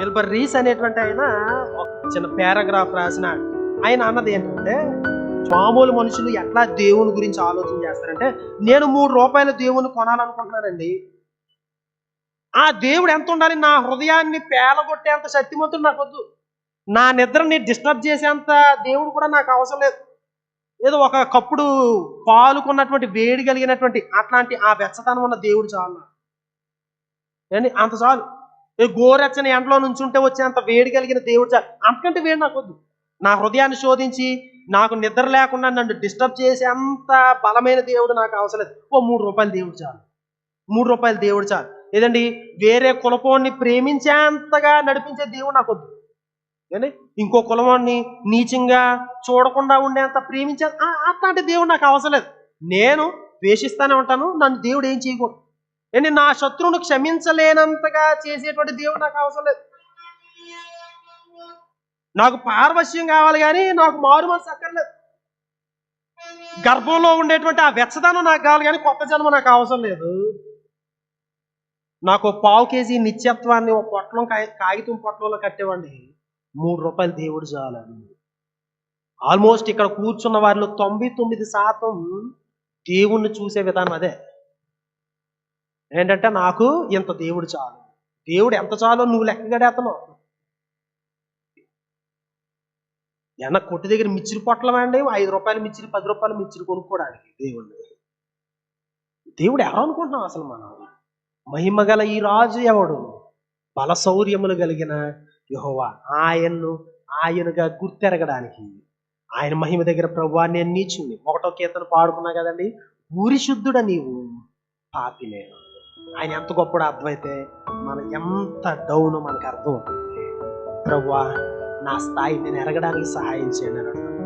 Wilber రీస్ అనేటువంటి ఆయన ఒక చిన్న పారాగ్రాఫ్ రాసిన ఆయన అన్నది ఏంటంటే మామూలు మనుషులు ఎట్లా దేవుని గురించి ఆలోచన చేస్తారంటే నేను మూడు రూపాయల దేవుని కొనాలనుకుంటున్నానండి. ఆ దేవుడు ఎంత ఉండాలి? నా హృదయాన్ని పేలగొట్టేంత శక్తిమంతుడు నాకు వద్దు. నా నిద్రని డిస్టర్బ్ చేసేంత దేవుడు కూడా నాకు అవసరం లేదు. ఏదో ఒక కప్పుడు పాలుకున్నటువంటి వేడి కలిగినటువంటి అట్లాంటి ఆ వెచ్చతనం ఉన్న దేవుడు చాలు నాకు. ఏంటి అంత చాలు. ఏ గోరెచ్చని ఎండలో నుంచి ఉంటే వచ్చేంత వేడి కలిగిన దేవుడు చాలు. అంతకంటే వేడి నాకు వద్దు. నా హృదయాన్ని శోధించి నాకు నిద్ర లేకుండా నన్ను డిస్టర్బ్ చేసే అంత బలమైన దేవుడు నాకు అవసరం లేదు. ఓ మూడు రూపాయల దేవుడు చాలు. మూడు రూపాయల దేవుడు చాలు. ఏదండి? వేరే కులపోన్ని ప్రేమించేంతగా నడిపించే దేవుడు నాకు వద్దు. ఏంటి ఇంకో కులవాన్ని నీచంగా చూడకుండా ఉండేంత ప్రేమించే ఆ- అట్లాంటి దేవుడు నాకు అవసరం లేదు. నేను ద్వేషిస్తానే ఉంటాను నన్ను దేవుడు ఏం చేయకూడదు. ఏంటి నా శత్రువును క్షమించలేనంతగా చేసేటువంటి దేవుడు నాకు అవసరం లేదు. నాకు పారవశ్యం కావాలి కానీ నాకు మారు మనసు అక్కర్లేదు. గర్భంలో ఉండేటువంటి ఆ వెచ్చదనం నాకు కావాలి కానీ కొత్త జన్మ నాకు అవసరం లేదు. నాకు పావు కేజీ నిత్యత్వాన్ని ఒక పొట్లం కాగితం పొట్లంలో కట్టేవాడిని. మూడు రూపాయలు దేవుడు చాలని ఆల్మోస్ట్ ఇక్కడ కూర్చున్న వారిలో తొంభై తొమ్మిది శాతం దేవుణ్ణి చూసే విధానం అదే. ఏంటంటే నాకు ఇంత దేవుడు చాలు. దేవుడు ఎంత చాలో నువ్వు లెక్కగడేస్తున్నావు ఎన్న కొట్టు దగ్గర మిచ్చిరి పొట్లమండి ఐదు రూపాయలు మిచ్చిరి పది రూపాయలు మిచ్చిరి కొనుక్కోవడానికి దేవుడిని దేవుడు ఎవరు అనుకుంటున్నాం అసలు మనం? మహిమ గల ఈ రాజు ఎవడు? బల సౌర్యములు కలిగిన యహోవా ఆయన్ను ఆయనగా గుర్తెరగడానికి. ఆయన మహిమ దగ్గర ప్రభు నేను నీచుంది ఒకటో కీర్తన పాడుకున్నా కదండి ఊరి శుద్ధుడ నీవు పాపిలే. ఆయన ఎంత గొప్పడు అర్థమైతే మన ఎంత డౌన్ మనకు అర్థం అవుతుంది. ప్రభువా నా స్థాయి నేను ఎరగడానికి సహాయం చేయను